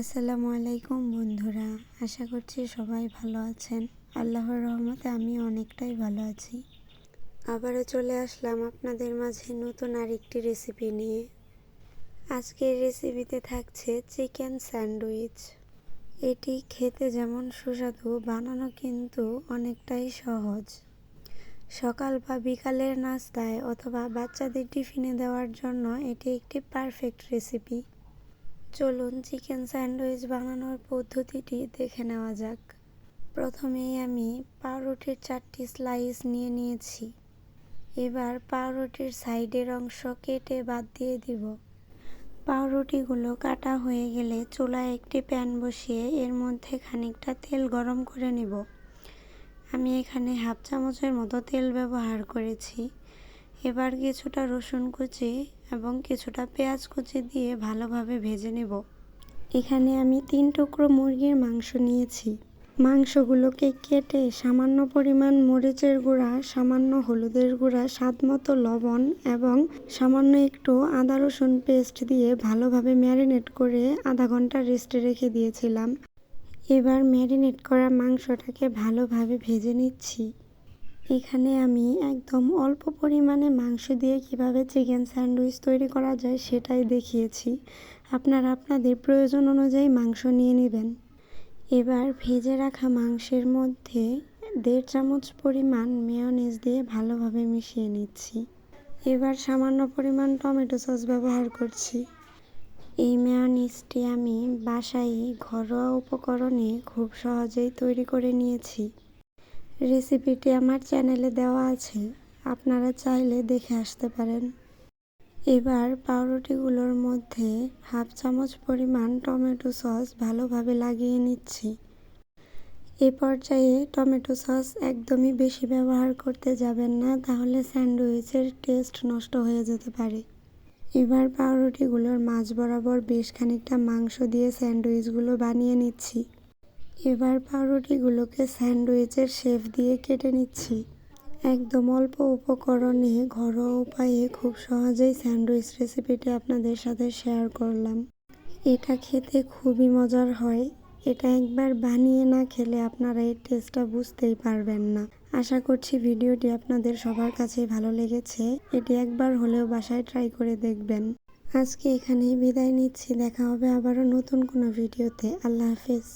আসসালামু আলাইকুম বন্ধুরা, আশা করছি সবাই ভালো আছেন। আল্লাহর রহমতে আমি অনেকটাই ভালো আছি। আবারও চলে আসলাম আপনাদের মাঝে নতুন আরেকটি রেসিপি নিয়ে। আজকের রেসিপিতে থাকছে চিকেন স্যান্ডউইচ এটি খেতে যেমন সুস্বাদু, বানানো কিন্তু অনেকটাই সহজ। সকাল বা বিকালের নাস্তায় অথবা বাচ্চাদের টিফিনে দেওয়ার জন্য এটি একটি পারফেক্ট রেসিপি চলুন চিকেন স্যান্ডউইচ বানানোর পদ্ধতিটি দেখে নেওয়া যাক। প্রথমেই আমি পাউরুটির চারটি স্লাইস নিয়ে নিয়েছি। এবার পাউরুটির সাইডের অংশ কেটে বাদ দিয়ে দিব। পাউরুটিগুলো কাটা হয়ে গেলে চুলায় একটি প্যান বসিয়ে এর মধ্যে খানিকটা তেল গরম করে নিব। আমি এখানে হাফ চামচের মতো তেল ব্যবহার করেছি। এবার কিছুটা রসুন কুচি এবং কিছুটা পেঁয়াজ কুচি দিয়ে ভালোভাবে ভেজে নেব। এখানে আমি তিন টুকরো মুরগির মাংস নিয়েছি। মাংসগুলোকে কেটে সামান্য পরিমাণ মরিচের গুঁড়া, সামান্য হলুদের গুঁড়া, স্বাদ মতো লবণ এবং সামান্য একটু আদা রসুন পেস্ট দিয়ে ভালোভাবে ম্যারিনেট করে আধা ঘণ্টা রেস্টে রেখে দিয়েছিলাম। এবার ম্যারিনেট করা মাংসটাকে ভালোভাবে ভেজে নিচ্ছি। এখানে আমি একদম অল্প পরিমাণে মাংস দিয়ে কীভাবে চিকেন স্যান্ডউইচ তৈরি করা যায় সেটাই দেখিয়েছি। আপনারা আপনাদের প্রয়োজন অনুযায়ী মাংস নিয়ে নেবেন। এবার ভেজে রাখা মাংসের মধ্যে দেড় চামচ পরিমাণ মেয়নিজ দিয়ে ভালোভাবে মিশিয়ে নিচ্ছি। এবার সামান্য পরিমাণ টমেটো সস ব্যবহার করছি। এই মেয়নিজটি আমি বাসায় ঘরোয়া উপকরণে খুব সহজেই তৈরি করে নিয়েছি। রেসিপিটি আমার চ্যানেলে দেওয়া আছে, আপনারা চাইলে দেখে আসতে পারেন। এবার পাউরুটিগুলোর মধ্যে হাফ চামচ পরিমাণ টমেটো সস ভালোভাবে লাগিয়ে নিচ্ছি। এ পর্যায়ে টমেটো সস একদমই বেশি ব্যবহার করতে যাবেন না, তাহলে স্যান্ডউইচের টেস্ট নষ্ট হয়ে যেতে পারে। এবার পাউরুটিগুলোর মাঝ বরাবর বেশ খানিকটা মাংস দিয়ে স্যান্ডউইচগুলো বানিয়ে নিচ্ছি। এবার পাউরুটিগুলোকে স্যান্ডউইচের শেফ দিয়ে কেটে নিচ্ছি। একদম অল্প উপকরণে ঘরোয়া উপায়ে খুব সহজেই স্যান্ডউইচ রেসিপিটি আপনাদের সাথে শেয়ার করলাম। এটা খেতে খুবই মজার হয়। এটা একবার বানিয়ে না খেলে আপনারা এই টেস্টটা বুঝতেই পারবেন না। আশা করছি ভিডিওটি আপনাদের সবার কাছেই ভালো লেগেছে। এটি একবার হলেও বাসায় ট্রাই করে দেখবেন। আজকে এখানেই বিদায় নিচ্ছি। দেখা হবে আবারও নতুন কোনো ভিডিওতে। আল্লাহ হাফেজ।